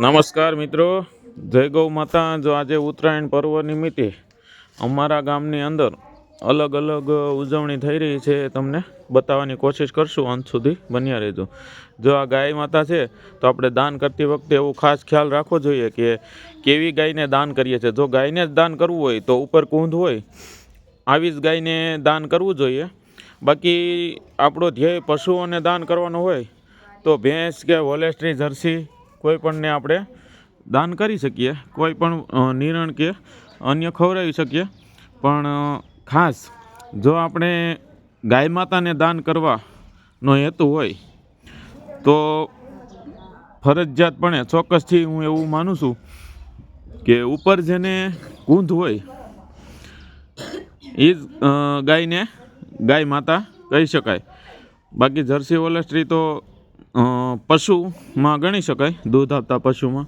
નમસ્કાર મિત્રો. જય ગૌ માતા. જો આજે ઉત્તરાયણ પર્વ નિમિત્તે અમારા ગામની અંદર અલગ અલગ ઉજવણી થઈ રહી છે તમને બતાવવાની કોશિશ કરશું. અંત સુધી બન્યા રહેજો. જો આ ગાય માતા છે, તો આપણે દાન કરતી વખતે એવું ખાસ ખ્યાલ રાખવો જોઈએ કે કેવી ગાયને દાન કરીએ છીએ. જો ગાયને જ દાન કરવું હોય, તો ઉપર કુંધ હોય, આવી જ ગાયને દાન કરવું જોઈએ. બાકી આપણો ધ્યેય પશુઓને દાન કરવાનો હોય, તો ભેંસ કે વોલેસ્ટ્રી, જર્સી કોઈ પણને આપણે દાન કરી શકીએ, કોઈ પણ નિરણ કે અન્ય ખવડાવી શકીએ. પણ ખાસ જો આપણે ગાય માતાને દાન કરવાનો હેતુ હોય, તો ફરજિયાતપણે ચોક્કસથી હું એવું માનું છું કે ઉપર જેને કુંધ હોય એ જ ગાયને ગાય માતા કહી શકાય. બાકી જર્સી ઓલેસ્ટ્રી તો પશુમાં ગણી શકાય, દૂધ આપતા પશુમાં.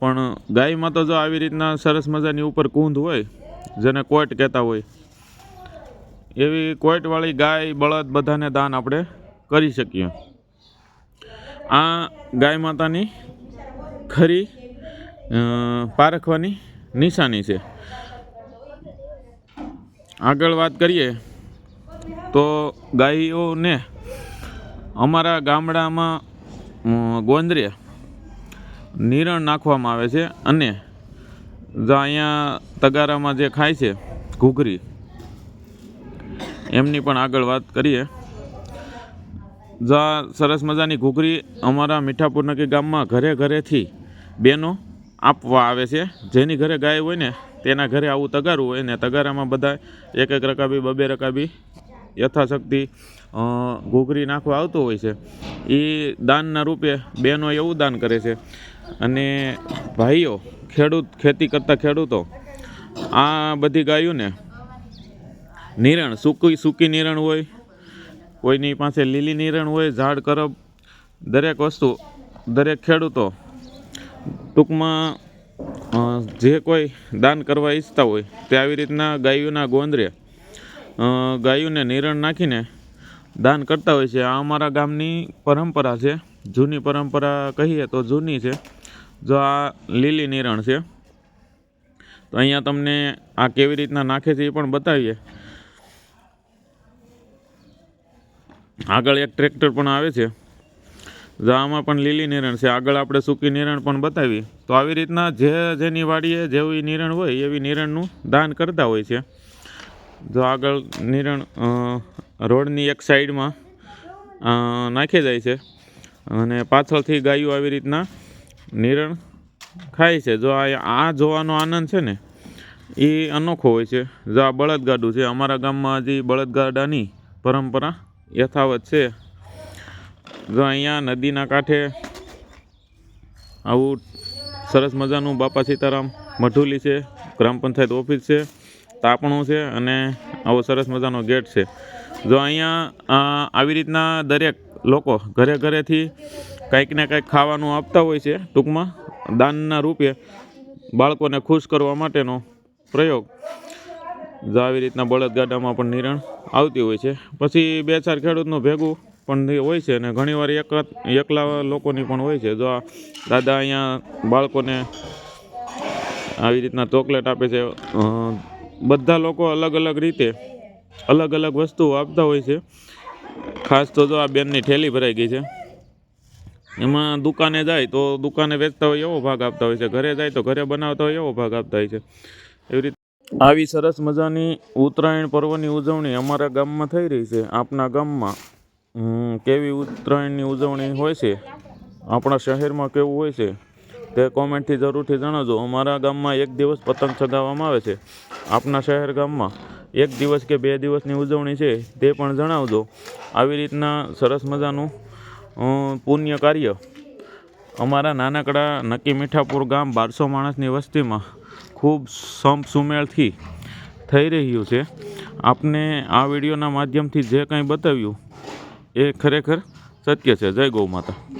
પણ ગાયમાં તો જો આવી રીતના સરસ મજાની ઉપર કૂંધ હોય, જેને કોટ કહેતા હોય, એવી કોટવાળી ગાય, બળદ બધાને દાન આપણે કરી શકીએ. આ ગાય માતાની ખરી પારખવાની નિશાની છે. આગળ વાત કરીએ, તો ગાયોને અમારા ગામડામાં ગોંદરે નિરણ નાખવામાં આવે છે અને અહીંયા તગારામાં જે ખાય છે, ઘૂઘરી, એમની પણ આગળ વાત કરીએ. જા સરસ મજાની ઘૂઘરી અમારા મીઠાપુર નકી ગામમાં ઘરે ઘરેથી બેનો આપવા આવે છે. જેની ઘરે ગાય હોય ને, તેના ઘરે આવું તગારું હોય ને, તગારામાં બધા એક એક રકાબી, બબે રકાબી યથાશક્તિ ઘૂઘરી નાખવા આવતો હોય છે. એ દાનના રૂપે બહેનો એવું દાન કરે છે. અને ભાઈઓ, ખેડૂત, ખેતી કરતા ખેડૂતો, આ બધી ગાયોને નિરણ, સૂકી સૂકી નિરણ હોય, કોઈની પાસે લીલી નિરણ હોય, ઝાડ, કરબ, દરેક વસ્તુ, દરેક ખેડૂતો ટૂંકમાં જે કોઈ દાન કરવા ઈચ્છતા હોય તે આવી રીતના ગાયોના ગોંદરે ગાયોને નિરણ નાખીને દાન કરતા હોય છે. આ અમારા ગામની પરંપરા છે. જૂની પરંપરા કહીએ તો જૂની છે. જો આ લીલી નિરણ છે, તો અહીંયા તમને આ કેવી રીતના નાખે છે એ પણ બતાવીએ. આગળ એક ટ્રેક્ટર પણ આવે છે. જો આમાં પણ લીલી નિરણ છે, આગળ આપણે સૂકી નિરણ પણ બતાવી તો આવી રીતના જે જેની વાડીએ જેવી નિરણ હોય એવી નિરણનું દાન કરતા હોય છે. જો આગળ નિરણ રોડની એક સાઈડમાં નાખી જાય છે. અને પાછળથી ગાયો આવી રીતના નિરણ ખાય છે. જો આ જોવાનો આનંદ છે ને, એ અનોખો હોય છે. જો આ બળદગાડું છે. અમારા ગામમાં હજી બળદગાડાની પરંપરા યથાવત છે. જો અહીંયા નદીના કાંઠે આવું સરસ મજાનું બાપા સીતારામ મઢુલી છે, ગ્રામ પંચાયત ઓફિસ છે. તાપણું છે અને આવો સરસ મજાનો ગેટ છે. જો અહીંયા આવી રીતના દરેક લોકો ઘરે ઘરેથી કંઈક ને કંઈક ખાવાનું આપતા હોય છે ટૂંકમાં, દાનના રૂપે બાળકોને ખુશ કરવા માટેનો પ્રયોગ. જો આવી રીતના બળદગાડામાં પણ નિરણ આવતી હોય છે. પછી બે ચાર ખેડૂતનું ભેગું પણ હોય છે અને ઘણીવાર એક એકલા લોકોની પણ હોય છે. જો દાદા અહીંયા બાળકોને આવી રીતના ચોકલેટ આપે છે બધા લોકો અલગ અલગ રીતે અલગ અલગ વસ્તુઓ આપતા હોય છે. ખાસ તો જો આ બેનની ઠેલી ભરાઈ ગઈ છે. એમાં દુકાને જાય તો દુકાને વેચતા હોય એવો ભાગ આપતા હોય છે. ઘરે જાય તો ઘરે બનાવતા હોય એવો ભાગ આપતા હોય છે. એવી રીતે આવી સરસ મજાની ઉત્તરાયણ પર્વની ઉજવણી અમારા ગામમાં થઈ રહી છે. આપના ગામમાં કેવી ઉત્તરાયણની ઉજવણી હોય છે? આપણા શહેરમાં કેવું હોય છે? તે કોમેન્ટથી જરૂરથી જણાવજો. અમારા ગામમાં એક દિવસ પતંગ ચગાવવામાં આવે છે. આપના શહેર ગામમાં એક દિવસ કે બે દિવસની ઉજવણી છે તે પણ જણાવજો. આવી રીતના સરસ મજાનું પુણ્ય કાર્ય અમારા નાનકડા નક્કી મીઠાપુર ગામ બારસો માણસની વસ્તીમાં ખૂબ સંપ સુમેળથી થઈ રહ્યું છે. આપને આ વિડીયોના માધ્યમથી જે કંઈ બતાવ્યું એ ખરેખર સત્ય છે. જય ગૌ માતા.